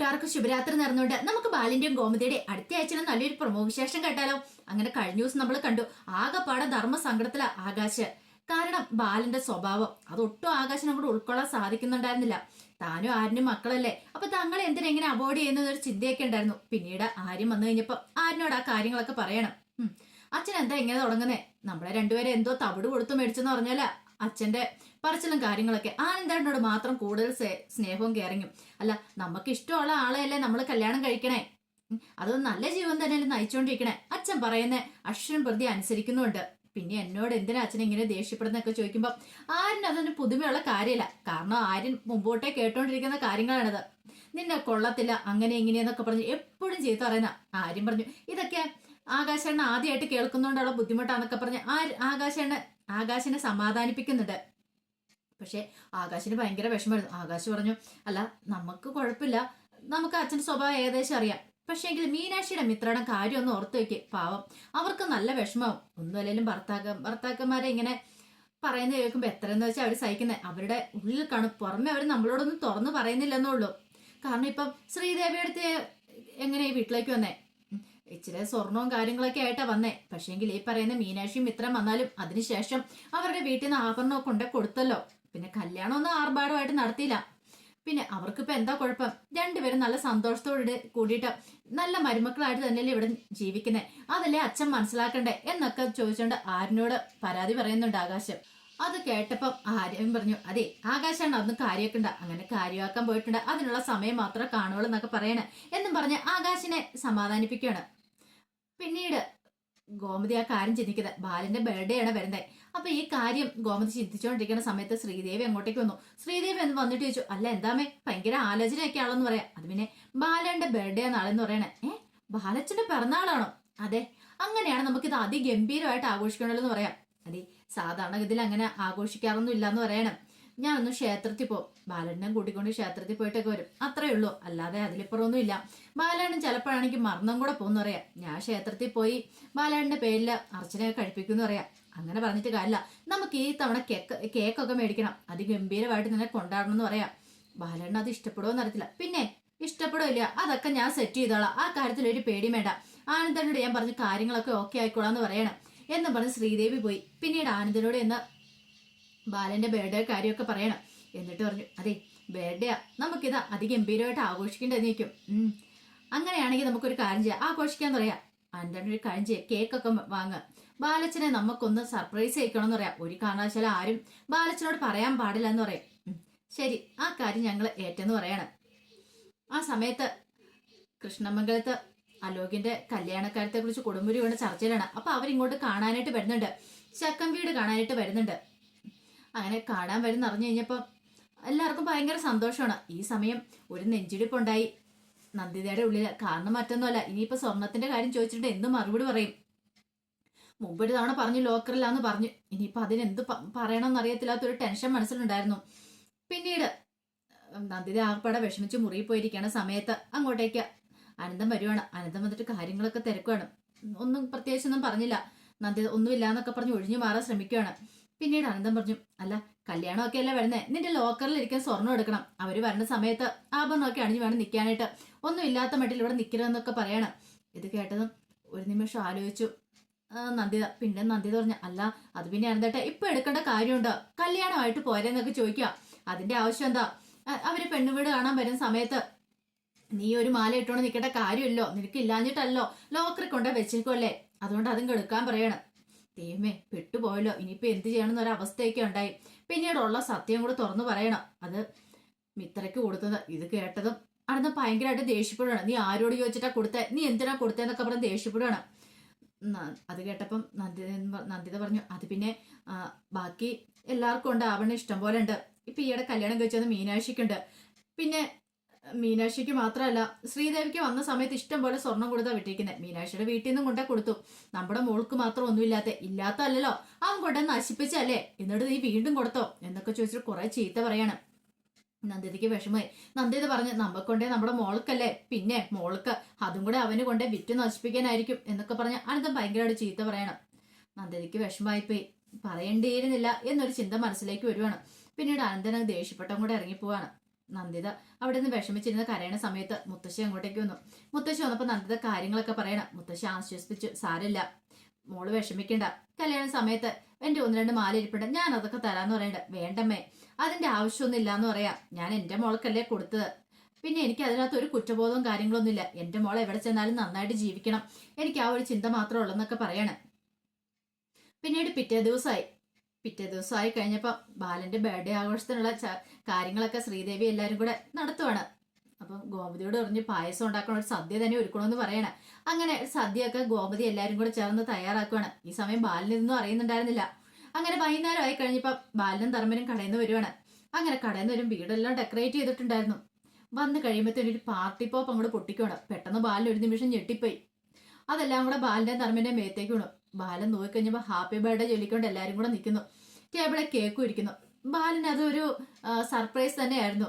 കൂട്ടുകാർക്ക് ശുഭരാത്രി നേർന്നുകൊണ്ട് നമുക്ക് ബാലിന്റെയും ഗോമതിയുടെ അടുത്ത ആഴ്ചയിലെ നല്ലൊരു പ്രമോ വിശേഷം കേട്ടാലോ. അങ്ങനെ കഴിഞ്ഞ ദിവസം നമ്മൾ കണ്ടു ആകെപ്പാടെ ധർമ്മ സങ്കടത്തില ആകാശ്. കാരണം ബാലിന്റെ സ്വഭാവം. അതൊട്ടും ആകാശിനെ കൂടെ ഉൾക്കൊള്ളാൻ സാധിക്കുന്നുണ്ടായിരുന്നില്ല. താനും ആരിനും മക്കളല്ലേ. അപ്പൊ തങ്ങൾ എന്തിനെങ്ങനെ അവോയ്ഡ് ചെയ്യുന്ന ഒരു ചിന്തയൊക്കെ ഉണ്ടായിരുന്നു. പിന്നീട് ആര്യം വന്നു കഴിഞ്ഞപ്പോ ആരിനോട് ആ കാര്യങ്ങളൊക്കെ പറയണം. അച്ഛൻ എന്താ ഇങ്ങനെ തുടങ്ങുന്നേ? നമ്മളെ രണ്ടുപേരെ എന്തോ തവിട് കൊടുത്തു മേടിച്ചെന്ന് പറഞ്ഞാൽ അച്ഛന്റെ പറച്ചിലും കാര്യങ്ങളൊക്കെ ആനന്ദേട്ടനോട് മാത്രം കൂടുതൽ സ്നേഹവും കയറിങ്ങും അല്ല നമുക്ക് ഇഷ്ടമുള്ള ആളെയല്ലേ നമ്മൾ കല്യാണം കഴിക്കണേ. അത് നല്ല ജീവൻ തന്നെയല്ലേ നയിച്ചുകൊണ്ടിരിക്കണേ അച്ഛൻ പറയുന്ന അക്ഷരം പ്രതി അനുസരിക്കുന്നുണ്ട്. പിന്നെ എന്നോട് എന്തിനാ അച്ഛൻ ഇങ്ങനെ ദേഷ്യപ്പെടുന്നൊക്കെ ചോദിക്കുമ്പോൾ ആര്യൻ അതൊന്നും പുതുമയുള്ള കാര്യമില്ല. കാരണം ആര്യൻ മുമ്പോട്ടേ കേട്ടോണ്ടിരിക്കുന്ന കാര്യങ്ങളാണിത്. നിന്നെ കൊള്ളത്തില്ല അങ്ങനെ ഇങ്ങനെയെന്നൊക്കെ പറഞ്ഞ് എപ്പോഴും ചെയ്തു പറയുന്ന ആര്യം പറഞ്ഞു ഇതൊക്കെ ആകാശണ്ണ ആദ്യമായിട്ട് കേൾക്കുന്നോണ്ടുള്ള ബുദ്ധിമുട്ടാന്നൊക്കെ പറഞ്ഞ് ആ ആകാശണ്ണ ആകാശനെ സമാധാനിപ്പിക്കുന്നുണ്ട്. പക്ഷെ ആകാശിന് ഭയങ്കര വിഷമമായിരുന്നു. ആകാശ് പറഞ്ഞു അല്ല നമുക്ക് കുഴപ്പമില്ല. നമുക്ക് അച്ഛന്റെ സ്വഭാവം ഏകദേശം അറിയാം. പക്ഷേ എങ്കിൽ മീനാക്ഷിയുടെ മിത്രയുടെ കാര്യം ഒന്ന് ഓർത്ത് വെക്ക്. പാവം അവർക്ക് നല്ല വിഷമവും ഒന്നുമല്ലെങ്കിലും ഭർത്താക്ക ഭർത്താക്കന്മാരെ ഇങ്ങനെ പറയുന്നത് കേൾക്കുമ്പോൾ എത്രയെന്ന് വെച്ചാൽ അവർ സഹിക്കുന്നത് അവരുടെ ഉള്ളിൽ കാണും. പുറമെ അവർ നമ്മളോടൊന്നും തുറന്നു പറയുന്നില്ലെന്നേ ഉള്ളൂ. കാരണം ഇപ്പം ശ്രീദേവിയുടെ അടുത്ത് എങ്ങനെ വീട്ടിലേക്ക് വന്നേ? ഇച്ചിരി സ്വർണവും കാര്യങ്ങളൊക്കെ ആയിട്ടാ വന്നേ. പക്ഷേങ്കിൽ ഈ പറയുന്ന മീനാക്ഷിയും മിത്രം വന്നാലും അതിനുശേഷം അവരുടെ വീട്ടിൽ നിന്ന് ആഭരണമൊക്കെ കൊണ്ട് കൊടുത്തല്ലോ. പിന്നെ കല്യാണമൊന്നും ആർഭാടമായിട്ട് നടത്തിയില്ല. പിന്നെ അവർക്കിപ്പോ എന്താ കുഴപ്പം? രണ്ടുപേരും നല്ല സന്തോഷത്തോടെ കൂടിയിട്ട് നല്ല മരുമക്കളായിട്ട് തന്നെയല്ലേ ഇവിടെ ജീവിക്കുന്നത് അതല്ലേ അച്ഛൻ മനസ്സിലാക്കണ്ടേ? എന്നൊക്കെ ചോദിച്ചുകൊണ്ട് ആരിനോട് പരാതി പറയുന്നുണ്ട് ആകാശം. അത് കേട്ടപ്പം ആര്യം പറഞ്ഞു അതെ ആകാശാണ് അന്ന് കാര്യമൊക്കെ ഉണ്ട് അങ്ങനെ കാര്യമാക്കാൻ പോയിട്ടുണ്ട്. അതിനുള്ള സമയം മാത്രമേ കാണുള്ളൂ എന്നൊക്കെ പറയണേ. എന്നും പറഞ്ഞ് ആകാശിനെ സമാധാനിപ്പിക്കുകയാണ്. പിന്നീട് ഗോമതി ആ കാര്യം ചിന്തിക്കുന്നത്. ബാലന്റെ ബർത്ത്ഡേ ആണ് വരുന്നത്. അപ്പൊ ഈ കാര്യം ഗോമതി ചിന്തിച്ചുകൊണ്ടിരിക്കുന്ന സമയത്ത് ശ്രീദേവി അങ്ങോട്ടേക്ക് വന്നു. ശ്രീദേവി എന്ന് വന്നിട്ട് ചോദിച്ചു അല്ല എന്താമേ ഭയങ്കര ആലോചനയൊക്കെ ആളെന്ന് പറയാം. അത് പിന്നെ ബാലന്റെ ബർത്ത്ഡേ നാളെന്ന് പറയണേ. ഏ? ബാലച്ചന്റെ പിറന്നാളാണോ? അതെ. അങ്ങനെയാണ് നമുക്കിത് അതിഗംഭീരമായിട്ട് ആഘോഷിക്കണമല്ലോ പറയാം. അതെ സാധാരണഗതിയിൽ അങ്ങനെ ആഘോഷിക്കാറൊന്നും ഇല്ലാന്ന് പറയണം. ഞാനൊന്ന് ക്ഷേത്രത്തിൽ പോകും ബാലനെ കൂട്ടിക്കൊണ്ട് ക്ഷേത്രത്തിൽ പോയിട്ടൊക്കെ വരും. അത്രേ ഉള്ളൂ. അല്ലാതെ അതിലിപ്പുറമൊന്നും ഇല്ല ബാലണ്ണൻ ചിലപ്പോഴാണെങ്കിൽ മറന്നും കൂടെ പോകുന്നു പറയാം. ഞാൻ ക്ഷേത്രത്തിൽ പോയി ബാലണ്ണന്റെ പേരിൽ അർച്ചനയൊക്കെ കഴിപ്പിക്കുന്നു പറയാം. അങ്ങനെ പറഞ്ഞിട്ട് കാര്യമില്ല. നമുക്ക് ഈ തവണ കേക്ക് കേക്കൊക്കെ മേടിക്കണം. അത് ഗംഭീരമായിട്ട് നിന്നെ കൊണ്ടാടണം എന്ന് പറയാം. ബാലണ്ണ അത് ഇഷ്ടപ്പെടുമോ എന്നറിയത്തില്ല പിന്നെ ഇഷ്ടപ്പെടുമില്ല അതൊക്കെ ഞാൻ സെറ്റ് ചെയ്തോളാം. ആ കാര്യത്തിൽ ഒരു പേടി വേണ്ട. ആനന്ദനോട് ഞാൻ പറഞ്ഞ് കാര്യങ്ങളൊക്കെ ഓക്കെ ആയിക്കോളാം എന്ന് പറയണം. എന്ന് പറഞ്ഞ് ശ്രീദേവി പോയി. പിന്നീട് ആനന്ദനോട് എന്ന് ബാലന്റെ ബർത്ത്ഡേ കാര്യമൊക്കെ പറയണം. എന്നിട്ട് പറഞ്ഞു അതെ ബർത്ത്ഡേയാ നമുക്കിത് നീക്കും ഉം. അങ്ങനെയാണെങ്കിൽ നമുക്കൊരു കാര്യം ചെയ്യാം. ആഘോഷിക്കാന്ന് പറയാം. ആനന്ദൻ ഒരു കാര്യം ചെയ്യാം. കേക്കൊക്കെ വാങ്ങ ബാലച്ചനെ നമുക്കൊന്ന് സർപ്രൈസ് ചെയ്യിക്കണമെന്ന് പറയാം. ഒരു കാരണവശാലും ആരും ബാലച്ചനോട് പറയാൻ പാടില്ല എന്ന് പറയാം ശരി ആ കാര്യം ഞങ്ങൾ ഏറ്റെന്ന് പറയണം. ആ സമയത്ത് കൃഷ്ണമംഗലത്ത് അലോകിന്റെ കല്യാണക്കാര്യത്തെ കുറിച്ച് കുടുംബരി വേണ്ട ചർച്ചയിലാണ്. അപ്പൊ അവരിങ്ങോട്ട് കാണാനായിട്ട് വരുന്നുണ്ട്. ചക്കം വീട് കാണാനായിട്ട് വരുന്നുണ്ട്. അങ്ങനെ കാണാൻ വരുന്ന അറിഞ്ഞു കഴിഞ്ഞപ്പോൾ എല്ലാവർക്കും ഭയങ്കര സന്തോഷമാണ്. ഈ സമയം ഒരു നെഞ്ചിടിപ്പുണ്ടായി. നന്ദിതയുടെ ഉള്ളിൽ കാരണം മറ്റൊന്നുമല്ല ഇനിയിപ്പോ സ്വർണത്തിന്റെ കാര്യം ചോദിച്ചിട്ട് എന്ത് മറുപടി പറയും? മുമ്പൊരു തവണ പറഞ്ഞു ലോക്കറിലാന്ന് പറഞ്ഞു. ഇനിയിപ്പോൾ അതിനെന്ത് പറയണമെന്ന് അറിയത്തില്ലാത്തൊരു ടെൻഷൻ മനസ്സിലുണ്ടായിരുന്നു. പിന്നീട് നന്ദിത ആർപ്പാടെ വിഷമിച്ച് മുറിയിൽ പോയിരിക്കുകയാണ് സമയത്ത്. അങ്ങോട്ടേക്ക് അനന്തം വരുവാണ്. അനന്തം വന്നിട്ട് കാര്യങ്ങളൊക്കെ തിരക്കുവാണ്. ഒന്നും പ്രത്യേകിച്ചൊന്നും പറഞ്ഞില്ല. നന്ദിത ഒന്നുമില്ല എന്നൊക്കെ പറഞ്ഞ് ഒഴിഞ്ഞു മാറാൻ ശ്രമിക്കുകയാണ് പിന്നീട് അനന്തം പറഞ്ഞു അല്ല കല്യാണമൊക്കെ അല്ല വരുന്നേ? നിന്റെ ലോക്കറിൽ ഇരിക്കാൻ സ്വർണം എടുക്കണം. അവർ വരുന്ന സമയത്ത് ആഭരണമൊക്കെ അണിഞ്ഞു വേണം നിൽക്കാനായിട്ട്. ഒന്നും ഇല്ലാത്ത മട്ടിൽ ഇവിടെ നിൽക്കരുതെന്നൊക്കെ പറയണം. ഇത് കേട്ടതും ഒരു നിമിഷം ആലോചിച്ചു. നന്ദിത. പിന്നെ നന്ദിത പറഞ്ഞു അല്ല അത് പിന്നെ അനന്തട്ടെ ഇപ്പൊ എടുക്കേണ്ട കാര്യമുണ്ടോ? കല്യാണമായിട്ട് പോരെന്നൊക്കെ ചോദിക്കുക അതിന്റെ ആവശ്യം എന്താ? അവർ പെണ്ണുവീട് കാണാൻ വരുന്ന സമയത്ത് നീ ഒരു മാല ഇട്ടുകൊണ്ട് നിൽക്കേണ്ട കാര്യമില്ലോ? നിനക്ക് ഇല്ലാഞ്ഞിട്ടല്ലോ. ലോക്കറി കൊണ്ടേ വെച്ചേക്കുമല്ലേ അതുകൊണ്ട് അതും കെടുക്കാൻ പറയണം. ദൈവമേ പെട്ടുപോയല്ലോ. ഇനിയിപ്പോ എന്ത് ചെയ്യണമെന്ന് ഒരവസ്ഥയൊക്കെ ഉണ്ടായി. പിന്നീടുള്ള സത്യം കൂടെ തുറന്നു പറയണം. അത് മിത്രയ്ക്ക് കൊടുത്തത് ഇത് കേട്ടതും അവിടുന്ന് ഭയങ്കരമായിട്ട് ദേഷ്യപ്പെടുകയാണ് നീ ആരോട് ചോദിച്ചിട്ടാ കൊടുത്തേ? നീ എന്തിനാ കൊടുത്തേന്നൊക്കെ പറഞ്ഞ് ദേഷ്യപ്പെടുകയാണ് അത് കേട്ടപ്പം നന്ദിത നന്ദിത പറഞ്ഞു അത് പിന്നെ ബാക്കി എല്ലാവർക്കും ഉണ്ട്. ആവണ ഇഷ്ടം പോലെ ഉണ്ട്. ഇപ്പൊ ഈയിടെ കല്യാണം കഴിച്ചത് മീനാക്ഷിക്കുണ്ട്. പിന്നെ മീനാക്ഷിക്ക് മാത്രമല്ല ശ്രീദേവിക്ക് വന്ന സമയത്ത് ഇഷ്ടം പോലെ സ്വർണം കൊടുത്താ വിട്ടിരിക്കുന്നത് മീനാക്ഷിയുടെ വീട്ടിൽ നിന്നും കൊണ്ടേ കൊടുത്തു. നമ്മുടെ മോൾക്ക് മാത്രം ഒന്നുമില്ലാത്ത ഇല്ലാത്തല്ലോ അവൻ കൊണ്ടേ നശിപ്പിച്ചല്ലേ എന്നിട്ട് നീ വീണ്ടും കൊടുത്തോ? എന്നൊക്കെ ചോദിച്ചിട്ട് കുറെ ചീത്ത പറയാണ്. നന്ദിതയ്ക്ക് വിഷമമായി. നന്ദിത പറഞ്ഞു നമ്മക്കൊണ്ടേ നമ്മുടെ മോൾക്കല്ലേ? പിന്നെ മോൾക്ക് അതും കൂടെ അവന് കൊണ്ടേ വിറ്റ് നശിപ്പിക്കാനായിരിക്കും എന്നൊക്കെ പറഞ്ഞ് അനന്തം ഭയങ്കരമായിട്ട് ചീത്ത പറയണം. നന്ദിതയ്ക്ക് വിഷമമായിപ്പോയി. പറയേണ്ടിയിരുന്നില്ല എന്നൊരു ചിന്ത മനസ്സിലേക്ക് വരുവാണ്. പിന്നീട് അനന്തൻ അങ്ങ് ദേഷ്യപ്പെട്ടം കൂടെ ഇറങ്ങിപ്പോവാണ്. നന്ദിത അവിടെ നിന്ന് വിഷമിച്ചിരുന്ന് കരയണ സമയത്ത് മുത്തശ്ശി അങ്ങോട്ടേക്ക് വന്നു. മുത്തശ്ശി വന്നപ്പോൾ നന്ദിത കാര്യങ്ങളൊക്കെ പറയണം. മുത്തശ്ശി ആശ്വസിപ്പിച്ചു സാരില്ല മോൾ വിഷമിക്കണ്ട. കല്യാണ സമയത്ത് എന്റെ ഒന്ന് രണ്ട് മാല ഇരിപ്പുണ്ട്. ഞാൻ അതൊക്കെ തരാന്ന് പറയണ്ട. വേണ്ടമ്മേ. അതിന്റെ ആവശ്യമൊന്നും ഇല്ലാന്ന് പറയാം. ഞാൻ എന്റെ മോൾക്കല്ലേ കൊടുത്തത്. പിന്നെ എനിക്ക് അതിനകത്ത് ഒരു കുറ്റബോധവും കാര്യങ്ങളൊന്നുമില്ല എന്റെ മോൾ എവിടെ ചെന്നാലും നന്നായിട്ട് ജീവിക്കണം. എനിക്ക് ആ ഒരു ചിന്ത മാത്രമേ ഉള്ളെന്നൊക്കെ പറയണം. പിന്നീട് പിറ്റേ ദിവസമായി പിറ്റേ ദിവസമായി കഴിഞ്ഞപ്പോൾ ബാലന്റെ ബർത്ത്ഡേ ആഘോഷത്തിനുള്ള കാര്യങ്ങളൊക്കെ ശ്രീദേവി എല്ലാവരും കൂടെ നടത്തുവാണ്. അപ്പം ഗോമതിയോട് പറഞ്ഞ് പായസം ഉണ്ടാക്കണ ഒരു സദ്യ തന്നെ ഒരുക്കണമെന്ന് പറയണേ. അങ്ങനെ സദ്യയൊക്കെ ഗോമതി എല്ലാവരും കൂടെ ചേർന്ന് തയ്യാറാക്കുവാണ്. ഈ സമയം ബാലനൊന്നും അറിയുന്നുണ്ടായിരുന്നില്ല. അങ്ങനെ വൈകുന്നേരം ആയി കഴിഞ്ഞപ്പോൾ ബാലനും ധർമ്മനും കടയിൽ നിന്ന് വരുവാണ്. അങ്ങനെ കടയിൽ നിന്ന് വരും വീടെല്ലാം ഡെക്കറേറ്റ് ചെയ്തിട്ടുണ്ടായിരുന്നു. വന്ന് കഴിയുമ്പോഴത്തേനും ഒരു പാർട്ടി പോപ്പ് അങ്ങോട്ട് പൊട്ടിക്കുവാണ്. പെട്ടെന്ന് ബാലൻ ഒരു നിമിഷം ഞെട്ടിപ്പോയി. അതെല്ലാം കൂടെ ബാലന്റെ ധർമ്മന്റെ മേത്തേക്ക് വീണു. ബാലൻ നോക്കിക്കഴിഞ്ഞപ്പോൾ ഹാപ്പി ബർത്ത്ഡേ ചൊല്ലിക്കൊണ്ട് എല്ലാരും കൂടെ നിൽക്കുന്നു ടേബിളെ കേക്കും ഇരിക്കുന്നു. ബാലൻ അതൊരു സർപ്രൈസ് തന്നെയായിരുന്നു.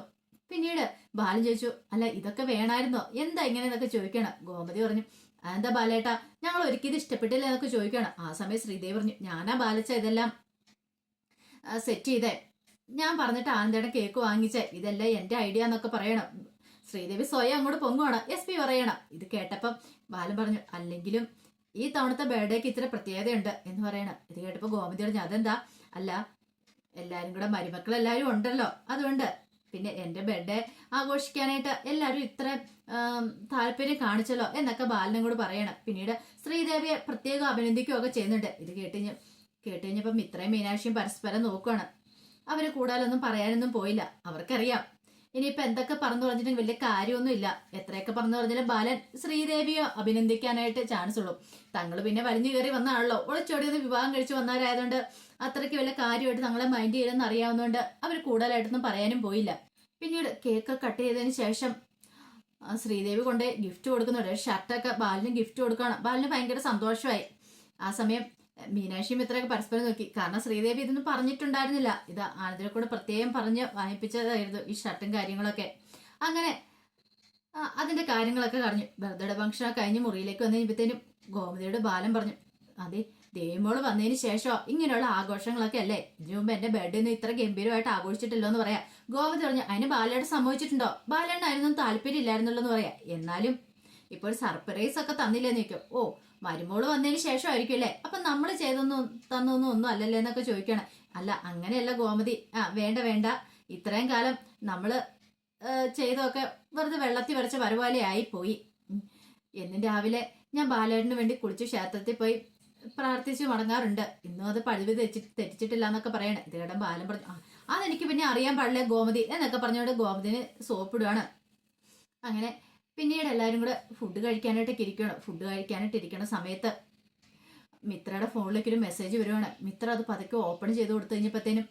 പിന്നീട് ബാലൻ ചോദിച്ചു അല്ല ഇതൊക്കെ വേണമായിരുന്നോ എന്താ ഇങ്ങനെ എന്നൊക്കെ ചോദിക്കണം? ഗോമതി പറഞ്ഞു എന്താ ബാലേട്ടാ ഞങ്ങൾ ഒരിക്കലും ഇഷ്ടപ്പെട്ടില്ല എന്നൊക്കെ ചോദിക്കണം ആ സമയം ശ്രീദേവി പറഞ്ഞു ഞാനാ ബാലച്ച ഇതെല്ലാം സെറ്റ് ചെയ്തേ. ഞാൻ പറഞ്ഞിട്ട് ആനന്ദയുടെ കേക്ക് വാങ്ങിച്ചേ. ഇതെല്ലാം എന്റെ ഐഡിയ എന്നൊക്കെ പറയണം. ശ്രീദേവി സ്വയം അങ്ങോട്ട് പൊങ്ങുവാണ്. എസ് പി പറയണം. ഇത് കേട്ടപ്പം ബാലൻ പറഞ്ഞു അല്ലെങ്കിലും ഈ തവണത്തെ ബർത്ത്ഡേക്ക് ഇത്ര പ്രത്യേകതയുണ്ട് എന്ന് പറയണം. ഇത് കേട്ടപ്പോ ഗോമതി പറഞ്ഞു അതെന്താ? അല്ല എല്ലാരും കൂടെ മരുമക്കൾ എല്ലാരും ഉണ്ടല്ലോ അതുകൊണ്ട് പിന്നെ എന്റെ ബർത്ത്ഡേ ആഘോഷിക്കാനായിട്ട് എല്ലാരും ഇത്ര താല്പര്യം കാണിച്ചല്ലോ എന്നൊക്കെ ബാലനും കൂടെ പറയണം. പിന്നീട് ശ്രീദേവിയെ പ്രത്യേകം അഭിനന്ദിക്കുകയൊക്കെ ചെയ്യുന്നുണ്ട്. ഇത് കേട്ട് കേട്ടുകഴിഞ്ഞപ്പം ഇത്രയും മീനാക്ഷിയും പരസ്പരം നോക്കുകയാണ് അവർ കൂടുതലൊന്നും പറയാനൊന്നും പോയില്ല. അവർക്കറിയാം. ഇനിയിപ്പോ എന്തൊക്കെ പറഞ്ഞു പറഞ്ഞിട്ടും വലിയ കാര്യമൊന്നുമില്ല. എത്രയൊക്കെ പറഞ്ഞു പറഞ്ഞാലും ബാലൻ ശ്രീദേവിയോ അഭിനന്ദിക്കാനായിട്ട് ചാൻസ് ഉള്ളൂ. തങ്ങൾ പിന്നെ വലിഞ്ഞു കയറി വന്നാണല്ലോ ഒളിച്ചോടി ഒന്ന് വിവാഹം കഴിച്ചു വന്നവരായതുകൊണ്ട് അത്രയ്ക്ക് വലിയ കാര്യമായിട്ട് തങ്ങളെ മൈൻഡ് ചെയ്തെന്ന് അറിയാവുന്നതുകൊണ്ട് അവർ കൂടുതലായിട്ടൊന്നും പറയാനും പോയില്ല. പിന്നീട് കേക്ക് കട്ട് ചെയ്തതിന് ശേഷം ശ്രീദേവി കൊണ്ട് ഗിഫ്റ്റ് കൊടുക്കുന്നുണ്ട്. ഷർട്ടൊക്കെ ബാലിന് ഗിഫ്റ്റ് കൊടുക്കുകയാണ്. ബാലിന് ഭയങ്കര സന്തോഷമായി. ആ സമയം മീനാക്ഷിയും ഇത്രയൊക്കെ പരസ്പരം നോക്കി. കാരണം ശ്രീദേവി ഇതൊന്നും പറഞ്ഞിട്ടുണ്ടായിരുന്നില്ല. ഇത് ആനന്ദിനെ കൂടെ പ്രത്യേകം പറഞ്ഞ് വായിപ്പിച്ചതായിരുന്നു ഈ ഷർട്ടും കാര്യങ്ങളൊക്കെ. അങ്ങനെ അതിന്റെ കാര്യങ്ങളൊക്കെ കഴിഞ്ഞു ബർത്ത്ഡേ ഫംഗ്ഷൻ കഴിഞ്ഞ് മുറിയിലേക്ക് വന്നു കഴിയുമ്പോഴത്തേനും ഗോമതിയുടെ ബാലൻ പറഞ്ഞു അതെ ദേവിമോൾ വന്നതിന് ശേഷം ഇങ്ങനെയുള്ള ആഘോഷങ്ങളൊക്കെ അല്ലേ? ഇതിനു മുമ്പ് എന്റെ ബർത്ത്ഡേ ഒന്നും ഇത്ര ഗംഭീരമായിട്ട് ആഘോഷിച്ചിട്ടില്ലോ എന്ന് പറയാം. ഗോമതി പറഞ്ഞു അതിന് ബാലയുടെ സംഭവിച്ചിട്ടുണ്ടോ ബാലണ്ണായിരുന്നു താല്പര്യം ഇല്ലായിരുന്നല്ലോ എന്ന് പറയാം. എന്നാലും ഇപ്പോൾ സർപ്രൈസ് ഒക്കെ തന്നില്ലെന്ന് ചോദിക്കും. ഓ മരുമോൾ വന്നതിന് ശേഷം ആയിരിക്കും അല്ലേ? അപ്പൊ നമ്മൾ ചെയ്തൊന്നും തന്നൊന്നും ഒന്നും അല്ലല്ലേ എന്നൊക്കെ ചോദിക്കണം. അല്ല അങ്ങനെയല്ല ഗോമതി. ആ വേണ്ട വേണ്ട. ഇത്രയും കാലം നമ്മൾ ചെയ്തൊക്കെ വെറുതെ വെള്ളത്തിൽ വരച്ച വരവാലെ ആയിപ്പോയി പോയി എന്നും രാവിലെ ഞാൻ ബാലേട്ടന് വേണ്ടി കുളിച്ച് ക്ഷേത്രത്തിൽ പോയി പ്രാർത്ഥിച്ചു മടങ്ങാറുണ്ട്. ഇന്നും അത് പഴുത് തെറ്റി തെറ്റിച്ചിട്ടില്ല എന്നൊക്കെ പറയണേ. ഇത് ബാലം പറഞ്ഞു "ആ, അതെനിക്ക് പിന്നെ അറിയാൻ പാടില്ല ഗോമതി എന്നൊക്കെ പറഞ്ഞുകൊണ്ട് ഗോമതിന് സോപ്പിടുകയാണ് അങ്ങനെ പിന്നീട് എല്ലാവരും കൂടെ ഫുഡ് കഴിക്കാനായിട്ടൊക്കെ ഇരിക്കണം ഫുഡ് കഴിക്കാനായിട്ട് ഇരിക്കണ സമയത്ത് മിത്രയുടെ ഫോണിലേക്ക് ഒരു മെസ്സേജ് വരുവാണ്. മിത്ര അത് പതുക്കെ ഓപ്പൺ ചെയ്ത് കൊടുത്തു കഴിഞ്ഞപ്പോഴത്തേനും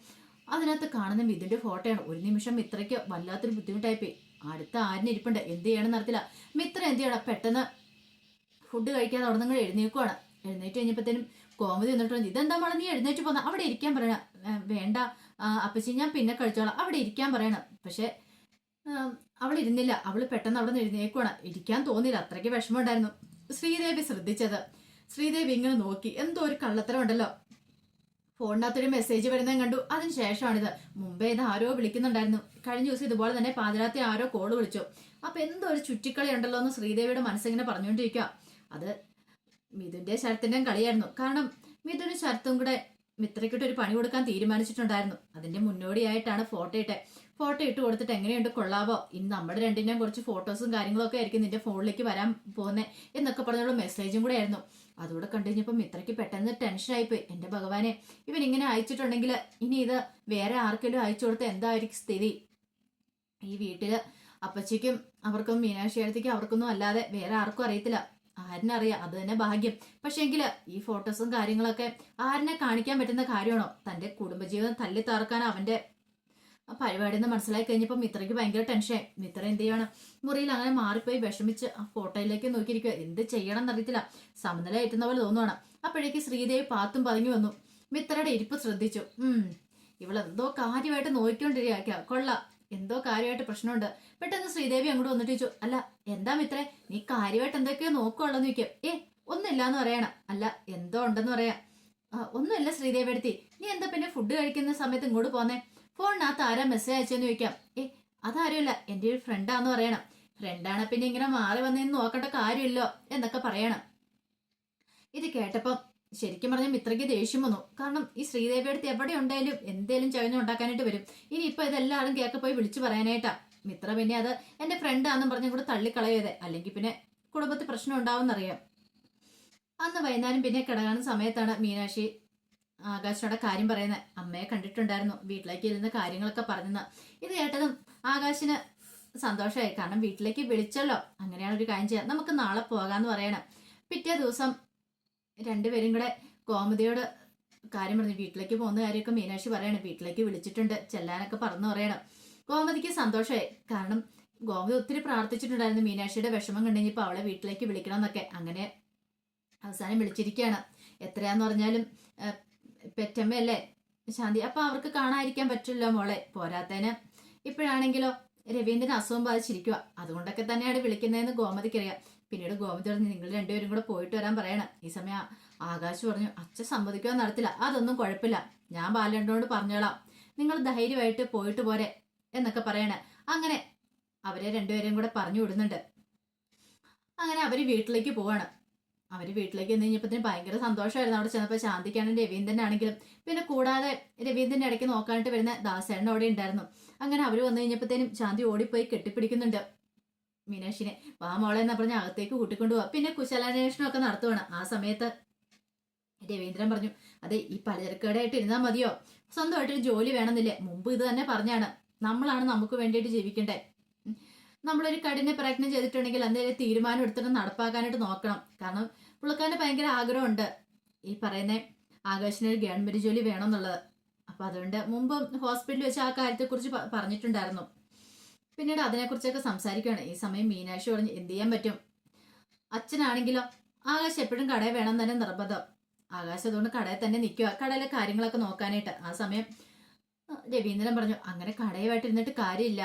അതിനകത്ത് കാണുന്ന മിഥുന്റെ ഫോട്ടോയാണ്. ഒരു നിമിഷം മിത്രയ്ക്ക് വല്ലാത്തൊരു ബുദ്ധിമുട്ടായി പോയി അടുത്ത ആരിന് ഇരിപ്പുണ്ട്. എന്ത് ചെയ്യണമെന്ന് അറിയത്തില്ല. മിത്ര എന്ത് ചെയ്യണം? പെട്ടെന്ന് ഫുഡ് കഴിക്കാതെ അവിടെ നിങ്ങൾ എഴുന്നേൽക്കുവാണ്. എഴുന്നേറ്റ് കഴിഞ്ഞപ്പോഴത്തേനും കോമതി വന്നിട്ടുണ്ട് ഇതെന്താ മോളെ നീ എഴുന്നേറ്റ് പോന്ന അവിടെ ഇരിക്കാൻ പറയണ "ഏ, വേണ്ട അപ്പച്ചി ഞാൻ പിന്നെ കഴിച്ചോളാം. അവിടെ ഇരിക്കാൻ പറയണം. പക്ഷെ അവൾ ഇരുന്നില്ല അവൾ പെട്ടെന്ന് അവിടെ നിന്ന് എഴുന്നേക്കുവാണ്. ഇരിക്കാൻ തോന്നിയില്ല. അത്രയ്ക്ക് വിഷമമുണ്ടായിരുന്നു. ശ്രീദേവി ശ്രദ്ധിച്ചത്. ശ്രീദേവി ഇങ്ങനെ നോക്കി. എന്തോ ഒരു കള്ളത്തരം ഉണ്ടല്ലോ ഫോണിനകത്തൊരു മെസ്സേജ് വരുന്നത് കണ്ടു. അതിന് ശേഷമാണിത്. മുമ്പേ ഇത് ആരോ വിളിക്കുന്നുണ്ടായിരുന്നു. കഴിഞ്ഞ ദിവസം ഇതുപോലെ തന്നെ പാതിരാത്രി ആരോ കോൾ വിളിച്ചു. അപ്പൊ എന്തോ ഒരു ചുറ്റിക്കളി ഉണ്ടല്ലോ എന്ന് ശ്രീദേവിയുടെ മനസ്സിങ്ങനെ പറഞ്ഞുകൊണ്ടിരിക്കുക. അത് മിഥുന്റെ ശരത്തിന്റെയും കളിയായിരുന്നു. കാരണം മിഥുനും ശരത്തും കൂടെ മിത്രയ്ക്കിട്ട് ഒരു പണി കൊടുക്കാൻ തീരുമാനിച്ചിട്ടുണ്ടായിരുന്നു. അതിന്റെ മുന്നോടിയായിട്ടാണ് ഫോട്ടോ ഇട്ടെ. ഫോട്ടോ ഇട്ട് കൊടുത്തിട്ട് എങ്ങനെയുണ്ട് കൊള്ളാവോ? ഇനി നമ്മുടെ രണ്ടിനെയും കുറച്ച് ഫോട്ടോസും കാര്യങ്ങളൊക്കെ ആയിരിക്കും നിന്റെ ഫോണിലേക്ക് വരാൻ പോകുന്നത് എന്നൊക്കെ പറഞ്ഞുള്ള മെസ്സേജും കൂടെ ആയിരുന്നു. അതുകൂടെ കണ്ടു കഴിഞ്ഞപ്പോൾ മിത്രയ്ക്ക് പെട്ടെന്ന് ടെൻഷനായിപ്പോയി എന്റെ ഭഗവാനെ ഇവൻ ഇങ്ങനെ അയച്ചിട്ടുണ്ടെങ്കിൽ ഇനി ഇത് വേറെ ആർക്കെങ്കിലും അയച്ചു കൊടുത്ത എന്തായിരിക്കും സ്ഥിതി? ഈ വീട്ടിൽ അപ്പച്ചിക്കും അവർക്കും മീനാക്ഷി അടുത്തേക്കും അവർക്കൊന്നും അല്ലാതെ വേറെ ആർക്കും അറിയത്തില്ല. ആരിനറിയാം അത് തന്നെ ഭാഗ്യം. പക്ഷേങ്കിൽ ഈ ഫോട്ടോസും കാര്യങ്ങളൊക്കെ ആരിനെ കാണിക്കാൻ പറ്റുന്ന കാര്യമാണോ? തന്റെ കുടുംബജീവിതം തല്ലി തറക്കാൻ അവന്റെ പരിപാടി എന്ന് മനസ്സിലാക്കി കഴിഞ്ഞപ്പോൾ മിത്രയ്ക്ക് ഭയങ്കര ടെൻഷൻ മിത്ര എന്ത് ചെയ്യണം? മുറിയിൽ അങ്ങനെ മാറിപ്പോയി വിഷമിച്ച് ആ ഫോട്ടോയിലേക്ക് നോക്കിയിരിക്കുക എന്ത് ചെയ്യണം എന്നറിയത്തില്ല സമനില ഏറ്റുന്ന പോലെ തോന്നുവാണ്. അപ്പോഴേക്ക് ശ്രീദേവി പാത്തും പതുങ്ങി വന്നു. മിത്രയുടെ ഇരിപ്പ് ശ്രദ്ധിച്ചു. ഉം ഇവളെന്തോ കാര്യമായിട്ട് നോക്കിക്കൊണ്ടിരിക്കുക കൊള്ളാം. എന്തോ കാര്യമായിട്ട് പ്രശ്നമുണ്ട്. പെട്ടെന്ന് ശ്രീദേവി അങ്ങോട്ട് വന്നിട്ട് ചോദിച്ചു അല്ല എന്താ മിത്രേ നീ കാര്യമായിട്ട് എന്തൊക്കെയോ നോക്കുകയുള്ളെന്ന് ചോദിക്കും. ഏ ഒന്നുമില്ല എന്ന് പറയണം. അല്ല എന്തോ ഉണ്ടെന്ന് പറയാം. "ആ, ഒന്നുമില്ല ശ്രീദേവി എടുത്തി നീ എന്താ പിന്നെ ഫുഡ് കഴിക്കുന്ന സമയത്ത് ഇങ്ങോട്ട് പോന്നേ? ഫോണിനകത്ത് ആരാ മെസ്സേജ് അയച്ചെന്ന് ചോദിക്കാം. ഏ അതാരുമല്ല. എന്റെ ഒരു ഫ്രണ്ടാന്ന് പറയണം. ഫ്രണ്ടാണ് പിന്നെ ഇങ്ങനെ മാറി വന്നേന്ന് നോക്കേണ്ട കാര്യമില്ലോ എന്നൊക്കെ പറയണം. ഇത് കേട്ടപ്പം ശരിക്കും പറഞ്ഞാൽ മിത്രയ്ക്ക് ദേഷ്യം വന്നു. കാരണം ഈ ശ്രീദേവി അടുത്ത് എവിടെ ഉണ്ടായാലും എന്തേലും ചകഞ്ഞ് ഉണ്ടാക്കാനായിട്ട് വരും. ഇനി ഇപ്പൊ ഇതെല്ലാവരും കേക്ക് പോയി വിളിച്ചു പറയാനായിട്ടാ. മിത്ര പിന്നെ അത് എന്റെ ഫ്രണ്ട് ആണെന്നും പറഞ്ഞും കൂടെ തള്ളിക്കളയത് അല്ലെങ്കിൽ പിന്നെ കുടുംബത്തിൽ പ്രശ്നം ഉണ്ടാവുമെന്നറിയാം. അന്ന് വൈകുന്നേരം പിന്നെ കിടകാണുന്ന സമയത്താണ് മീനാക്ഷി ആകാശിനോടെ കാര്യം പറയുന്നത് അമ്മയെ കണ്ടിട്ടുണ്ടായിരുന്നു. വീട്ടിലേക്ക് ഇരുന്ന കാര്യങ്ങളൊക്കെ പറഞ്ഞെന്ന്. ഇത് കേട്ടതും ആകാശിന് സന്തോഷമായി. കാരണം വീട്ടിലേക്ക് വിളിച്ചല്ലോ. അങ്ങനെയാണ് ഒരു കാര്യം ചെയ്യാം. നമുക്ക് നാളെ പോകാന്ന് പറയണം. പിറ്റേ ദിവസം രണ്ടുപേരും കൂടെ ഗോമതിയോട് കാര്യം പറഞ്ഞു. വീട്ടിലേക്ക് പോകുന്ന കാര്യമൊക്കെ മീനാക്ഷി പറയണം. വീട്ടിലേക്ക് വിളിച്ചിട്ടുണ്ട്. ചെല്ലാനൊക്കെ പറഞ്ഞു പറയണം. ഗോമതിക്ക് സന്തോഷമായി. കാരണം ഗോമതി ഒത്തിരി പ്രാർത്ഥിച്ചിട്ടുണ്ടായിരുന്നു. മീനാക്ഷിയുടെ വിഷമം കണ്ടുകഴിഞ്ഞപ്പോൾ അവളെ വീട്ടിലേക്ക് വിളിക്കണം എന്നൊക്കെ അങ്ങനെ അവസാനം വിളിച്ചിരിക്കുകയാണ്. എത്രയാന്ന് പറഞ്ഞാലും പെറ്റമ്മയല്ലേ? ശാന്തി അപ്പൊ അവർക്ക് കാണാതിരിക്കാൻ പറ്റില്ല മോളെ? പോരാത്തേന് ഇപ്പോഴാണെങ്കിലോ രവീന്ദ്രൻ അസുഖം ബാധിച്ചിരിക്കുക അതുകൊണ്ടൊക്കെ തന്നെയാണ് വിളിക്കുന്നതെന്ന് ഗോമതിക്കറിയാം. പിന്നീട് ഗോവിന്ദ് പറഞ്ഞു നിങ്ങൾ രണ്ടുപേരും കൂടെ പോയിട്ട് വരാൻ പറയണം. ഈ സമയം ആകാശ് പറഞ്ഞു അച്ഛൻ സമ്മതിക്കാൻ നടത്തില്ല. അതൊന്നും കുഴപ്പമില്ല. ഞാൻ ബാലണ്ടോട് പറഞ്ഞോളാം. നിങ്ങൾ ധൈര്യമായിട്ട് പോയിട്ട് പോരെ എന്നൊക്കെ പറയണ. അങ്ങനെ അവരെ രണ്ടുപേരെയും കൂടെ പറഞ്ഞു വിടുന്നുണ്ട്. അങ്ങനെ അവർ വീട്ടിലേക്ക് പോവാണ്. അവർ വീട്ടിലേക്ക് എന്ന് കഴിഞ്ഞപ്പോഴത്തേന് ഭയങ്കര സന്തോഷമായിരുന്നു അവിടെ ചെന്നപ്പോൾ. ശാന്തിക്കാണെങ്കിൽ രവീന്ദ്രനാണെങ്കിലും പിന്നെ കൂടാതെ രവീന്ദ്രന്റെ ഇടയ്ക്ക് നോക്കാനായിട്ട് വരുന്ന ദാസേണ്ണ അവിടെ ഉണ്ടായിരുന്നു. അങ്ങനെ അവർ വന്നു കഴിഞ്ഞപ്പോഴത്തേനും ശാന്തി ഓടിപ്പോയി കെട്ടിപ്പിടിക്കുന്നുണ്ട്. മീനാക്ഷിനെ വാ മോളെ എന്നാ പറഞ്ഞ അകത്തേക്ക് കൂട്ടിക്കൊണ്ടുപോവാ പിന്നെ കുശലാന്വേഷണം ഒക്കെ നടത്തുവാണ് ആ സമയത്ത്. രവീന്ദ്രൻ പറഞ്ഞു അതെ ഈ പലചരക്കടയായിട്ട് ഇരുന്നാൽ മതിയോ? സ്വന്തമായിട്ടൊരു ജോലി വേണമെന്നില്ലേ? മുമ്പ് ഇത് തന്നെ പറഞ്ഞാണ്. നമ്മളാണ് നമുക്ക് വേണ്ടിയിട്ട് ജീവിക്കണ്ടേ. നമ്മളൊരു കഠിന പ്രയത്നം ചെയ്തിട്ടുണ്ടെങ്കിൽ എന്തെങ്കിലും തീരുമാനം എടുത്തിട്ട് നടപ്പാക്കാനായിട്ട് നോക്കണം. കാരണം പുള്ളിക്കാരന് ഭയങ്കര ആഗ്രഹമുണ്ട്. ഈ പറയുന്ന ആകാശിന് ഒരു ഗവൺമെന്റ് ജോലി വേണമെന്നുള്ളത്. അപ്പൊ അതുകൊണ്ട് മുമ്പ് ഹോസ്പിറ്റലിൽ വെച്ച് ആ കാര്യത്തെക്കുറിച്ച് പറഞ്ഞിട്ടുണ്ടായിരുന്നു. പിന്നീട് അതിനെക്കുറിച്ചൊക്കെ സംസാരിക്കുകയാണ്. ഈ സമയം മീനാക്ഷി പറഞ്ഞ് എന്ത് ചെയ്യാൻ പറ്റും? അച്ഛനാണെങ്കിലോ? ആകാശ് എപ്പോഴും കടയിൽ വേണം തന്നെ നിർബന്ധം. ആകാശ് അതുകൊണ്ട് കടയിൽ തന്നെ നിൽക്കുക കടയിലെ കാര്യങ്ങളൊക്കെ നോക്കാനായിട്ട്. ആ സമയം രവീന്ദ്രൻ പറഞ്ഞു അങ്ങനെ കടയുമായിട്ട് ഇരുന്നിട്ട് കാര്യമില്ല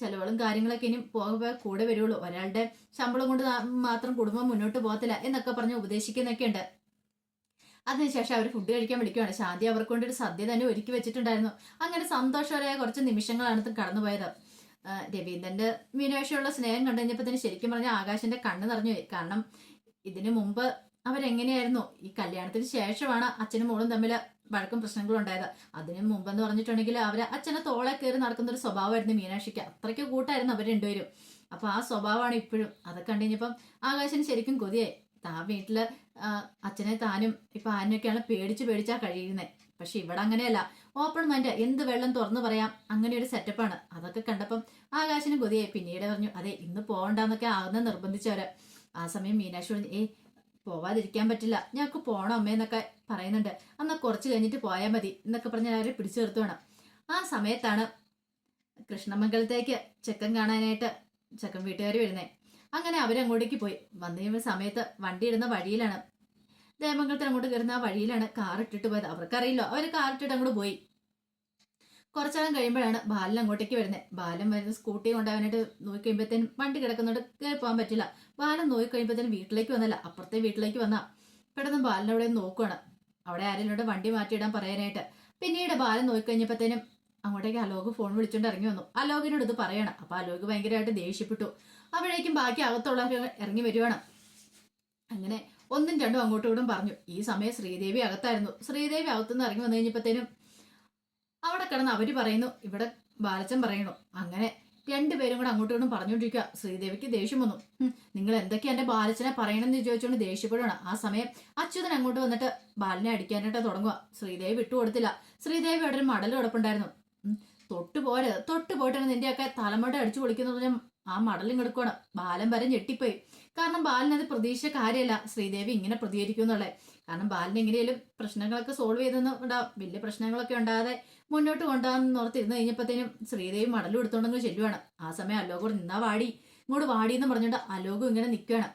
ചെലവുകളും കാര്യങ്ങളൊക്കെ ഇനി പോകെ കൂടെ വരുള്ളൂ. ഒരാളുടെ ശമ്പളം കൊണ്ട് മാത്രം കുടുംബം മുന്നോട്ട് പോകത്തില്ല എന്നൊക്കെ പറഞ്ഞ് ഉപദേശിക്കുന്നൊക്കെ ഉണ്ട് അതിനുശേഷം അവർ ഫുഡ് കഴിക്കാൻ വിളിക്കുകയാണ് ശാന്തി അവർക്ക് വേണ്ടി ഒരു സദ്യ തന്നെ ഒരുക്കി വെച്ചിട്ടുണ്ടായിരുന്നു. അങ്ങനെ സന്തോഷകരമായ കുറച്ച് നിമിഷങ്ങളാണ് കടന്നുപോയത്. രവീന്ദ്രന്റെ മീനാക്ഷിയുള്ള സ്നേഹം കണ്ടു കഴിഞ്ഞപ്പോൾ തന്നെ ശരിക്കും പറഞ്ഞാൽ ആകാശന്റെ കണ്ണ് നിറഞ്ഞു പോയി. കാരണം ഇതിനു മുമ്പ് അവരെങ്ങനെയായിരുന്നു? ഈ കല്യാണത്തിന് ശേഷമാണ് അച്ഛനും മോളും തമ്മിൽ വഴക്കും പ്രശ്നങ്ങളും ഉണ്ടായത്. അതിനു മുമ്പെന്ന് പറഞ്ഞിട്ടുണ്ടെങ്കിൽ അവർ അച്ഛനെ തോളെ കയറി നടക്കുന്ന ഒരു സ്വഭാവമായിരുന്നു മീനാക്ഷിക്ക്. അത്രയ്ക്ക് കൂട്ടായിരുന്നു അവർ രണ്ടുപേരും. അപ്പൊ ആ സ്വഭാവമാണ് ഇപ്പോഴും. അതൊക്കെ കണ്ടു കഴിഞ്ഞപ്പം ആകാശന് ശരിക്കും കൊതിയായി. താ വീട്ടിൽ അച്ഛനെ താനും ഇപ്പൊ ആനൊക്കെയാണ് പേടിച്ച് പേടിച്ചാ കഴിയുന്നത് പക്ഷെ ഇവിടെ അങ്ങനെയല്ല. ഓപ്പൺ മൈൻഡ് എന്ത് വെള്ളം തുറന്നു പറയാം? അങ്ങനെ ഒരു സെറ്റപ്പാണ് അതൊക്കെ കണ്ടപ്പം ആകാശിന് കൊതിയായി. പിന്നീട് പറഞ്ഞു അതെ ഇന്ന് പോകണ്ടെന്നൊക്കെ ആകുന്ന നിർബന്ധിച്ചവര്. ആ സമയം മീനാക്ഷി പറഞ്ഞു പോവാതിരിക്കാൻ പറ്റില്ല. ഞങ്ങൾക്ക് പോണം അമ്മയെന്നൊക്കെ പറയുന്നുണ്ട്. അന്ന് കുറച്ച് കഴിഞ്ഞിട്ട് പോയാൽ മതി എന്നൊക്കെ പറഞ്ഞ് അവരെ പിടിച്ചു നിർത്തുവാണ്. ആ സമയത്താണ് കൃഷ്ണമംഗലത്തേക്ക് ചെക്കൻ കാണാനായിട്ട് ചെക്കൻ വീട്ടുകാർ വരുന്നത് അങ്ങനെ അവരങ്ങോട്ടേക്ക് പോയി. വന്നു കഴിയുമ്പോൾ സമയത്ത് വണ്ടി ഇടുന്ന വഴിയിലാണ്. ദേമംഗലത്തിന് അങ്ങോട്ട് കയറുന്ന ആ വഴിയിലാണ് കാർ ഇട്ടിട്ട് പോയത്. അവർക്കറിയില്ല അവർ കാർ ഇട്ടിട്ട് അങ്ങോട്ട് പോയി. കുറച്ചേരം കഴിയുമ്പോഴാണ് ബാലൻ അങ്ങോട്ടേക്ക് വരുന്നത് ബാലൻ വരുന്ന സ്കൂട്ടി കൊണ്ടുപോകാനായിട്ട് നോക്കി കഴിയുമ്പോഴത്തേനും വണ്ടി കിടക്കുന്നോണ്ട് കയറി പോകാൻ പറ്റില്ല. ബാലൻ നോക്കി കഴിയുമ്പോഴത്തേനും വീട്ടിലേക്ക് വന്നല്ല. അപ്പുറത്തെ വീട്ടിലേക്ക് വന്ന പെട്ടെന്ന് ബാലൻ അവിടെ നോക്കുവാണ്. അവിടെ ആരെങ്കിലും വണ്ടി മാറ്റിയിടാൻ പറയാനായിട്ട്. പിന്നീട് ബാലൻ നോക്കി കഴിഞ്ഞപ്പോഴത്തേനും അങ്ങോട്ടേക്ക് അലോക് ഫോൺ വിളിച്ചുകൊണ്ട് ഇറങ്ങി വന്നു. അലോകിനോട് ഇത് പറയണം. അപ്പൊ അലോക് ഭയങ്കരമായിട്ട് ദേഷ്യപ്പെട്ടു. അപ്പോഴേക്കും ബാക്കി അകത്തുള്ളവർ ഇറങ്ങി വരുവാണ്. അങ്ങനെ ഒന്നും രണ്ടും അങ്ങോട്ടും ഇങ്ങോട്ടും പറഞ്ഞു. ഈ സമയം ശ്രീദേവി അകത്തായിരുന്നു. ശ്രീദേവി അകത്തുനിന്ന് ഇറങ്ങി വന്നു കഴിഞ്ഞപ്പോഴത്തേനും അവിടെ കിടന്ന് അവർ പറയുന്നു ഇവിടെ ബാലച്ചൻ പറയണു അങ്ങനെ രണ്ടുപേരും കൂടെ അങ്ങോട്ടും ഇങ്ങോട്ടും പറഞ്ഞുകൊണ്ടിരിക്കുക. ശ്രീദേവിക്ക് ദേഷ്യം വന്നു. "ഹും, നിങ്ങൾ എന്തൊക്കെയാ എന്റെ ബാലച്ചനെ പറയണമെന്ന് ചോദിച്ചുകൊണ്ട് ദേഷ്യപ്പെടുകയാണ് ആ സമയം അച്യുതൻ അങ്ങോട്ട് വന്നിട്ട് ബാലനെ അടിക്കാനായിട്ട് തുടങ്ങുക ശ്രീദേവി വിട്ടുകൊടുത്തില്ല ശ്രീദേവി അവിടെ ഒരു മടൽ കിടപ്പുണ്ടായിരുന്നു. തൊട്ട് പോര് പോയിട്ടാണ് നിന്റെയൊക്കെ തലമുട അടിച്ചു പൊളിക്കുന്നത് ആ മടലും കിടക്കുകയാണ് ബാലൻ വരെ ഞെട്ടിപ്പോയി. കാരണം ബാലിന് അത് പ്രതീക്ഷ കാര്യമല്ല. ശ്രീദേവി ഇങ്ങനെ പ്രതികരിക്കും എന്നുള്ളത്. കാരണം ബാലിന് എങ്ങനെയാലും പ്രശ്നങ്ങളൊക്കെ സോൾവ് ചെയ്തെന്ന് ഉണ്ടാവും വലിയ പ്രശ്നങ്ങളൊക്കെ ഉണ്ടാകാതെ മുന്നോട്ട് കൊണ്ടുപോകാന്ന് ഓർത്തിരുന്ന് കഴിഞ്ഞപ്പോഴത്തേനും ശ്രീദേവി മടലും എടുത്തോണ്ടെങ്കിൽ ചെല്ലുവാണ്. ആ സമയം അലോകോട് നിന്നാ വാടി ഇങ്ങോട്ട് വാടി എന്ന് പറഞ്ഞിട്ട് അലോകും ഇങ്ങനെ നിൽക്കുകയാണ്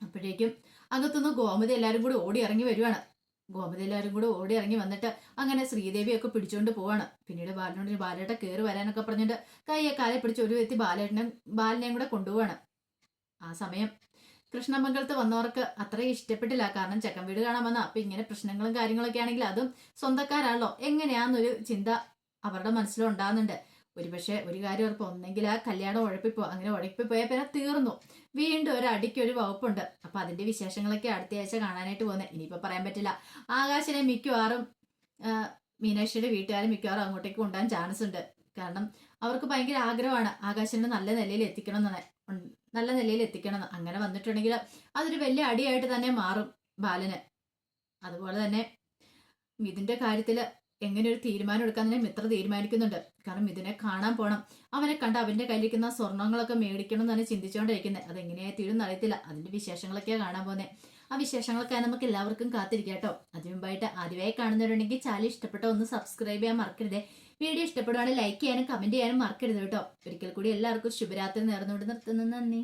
അപ്പോഴേക്കും അകത്തുനിന്ന് ഗോമതി എല്ലാവരും കൂടി ഓടി ഇറങ്ങി വരുവാണ്. ഗോമതി എല്ലാവരും കൂടി ഓടി ഇറങ്ങി വന്നിട്ട് അങ്ങനെ ശ്രീദേവിയൊക്കെ പിടിച്ചുകൊണ്ട് പോവാണ്. പിന്നീട് ബാലനോട് ബാലേട്ട കയറി വരാനൊക്കെ പറഞ്ഞിട്ട് കൈയെ കാലെ പിടിച്ച് ഒരു വ്യക്തി ബാലേട്ടനെ ബാലിനെയും കൂടെ കൊണ്ടുപോവാണ്. ആ സമയം കൃഷ്ണമംഗലത്ത് വന്നവർക്ക് അത്രയും ഇഷ്ടപ്പെട്ടില്ല. കാരണം ചെക്കൻ വീട് കാണാൻ വന്ന. അപ്പൊ ഇങ്ങനെ പ്രശ്നങ്ങളും കാര്യങ്ങളൊക്കെ ആണെങ്കിൽ അതും സ്വന്തക്കാരാണല്ലോ. എങ്ങനെയാന്നൊരു ചിന്ത അവരുടെ മനസ്സിലുണ്ടാകുന്നുണ്ട്. ഒരുപക്ഷെ ഒരു കാര്യം ഉറപ്പ്. ഒന്നെങ്കിൽ ആ കല്യാണം ഉഴപ്പിപ്പോ അങ്ങനെ ഉഴപ്പിപ്പോയാൽ പിന്നെ തീർന്നു. വീണ്ടും ഒരു അടിക്ക് ഒരു വകുപ്പുണ്ട്. അപ്പൊ അതിന്റെ വിശേഷങ്ങളൊക്കെ അടുത്ത ആഴ്ച കാണാനായിട്ട് പോകുന്നത് ഇനിയിപ്പോ പറയാൻ പറ്റില്ല. ആകാശിനെ മിക്കവാറും മീനാക്ഷിയുടെ വീട്ടുകാരും മിക്കവാറും അങ്ങോട്ടേക്ക് കൊണ്ടുപോകാൻ ചാൻസ് ഉണ്ട് കാരണം അവർക്ക് ഭയങ്കര ആഗ്രഹമാണ്. ആകാശിനെ നല്ല നിലയിൽ എത്തിക്കണം എന്നാണ് നല്ല നിലയിൽ എത്തിക്കണം. അങ്ങനെ വന്നിട്ടുണ്ടെങ്കിൽ അതൊരു വലിയ അടിയായിട്ട് തന്നെ മാറും ബാലന്. അതുപോലെ തന്നെ മിഥുന്റെ കാര്യത്തിൽ എങ്ങനെ ഒരു തീരുമാനം എടുക്കാൻ തന്നെ മിത്ര തീരുമാനിക്കുന്നുണ്ട്. കാരണം മിഥുനെ കാണാൻ പോകണം അവനെ കണ്ട് അവന്റെ കയ്യിലിരിക്കുന്ന സ്വർണങ്ങളൊക്കെ മേടിക്കണം എന്നാണ് ചിന്തിച്ചുകൊണ്ടിരിക്കുന്നത്. അതെങ്ങനെയായി തീരുമെന്ന് അറിയത്തില്ല. അതിന്റെ വിശേഷങ്ങളൊക്കെയാണ് കാണാൻ പോകുന്നത് ആ വിശേഷങ്ങളൊക്കെ നമുക്ക് എല്ലാവർക്കും കാത്തിരിക്കാം കേട്ടോ. അതിനു മുമ്പായിട്ട് ആദ്യമായി കാണുന്നവരുണ്ടെങ്കിൽ ചാനൽ ഇഷ്ടപ്പെട്ട ഒന്ന് സബ്സ്ക്രൈബ് ചെയ്യാൻ മറക്കരുത്. വീഡിയോ ഇഷ്ടപ്പെടുവാണെങ്കിൽ ലൈക്ക് ചെയ്യാനും കമന്റ് ചെയ്യാനും മറക്കരുത് കേട്ടോ. ഒരിക്കൽ കൂടി എല്ലാവർക്കും ശുഭരാത്രി നേർന്നുകൊണ്ട് നിർത്തുന്നു. നന്ദി.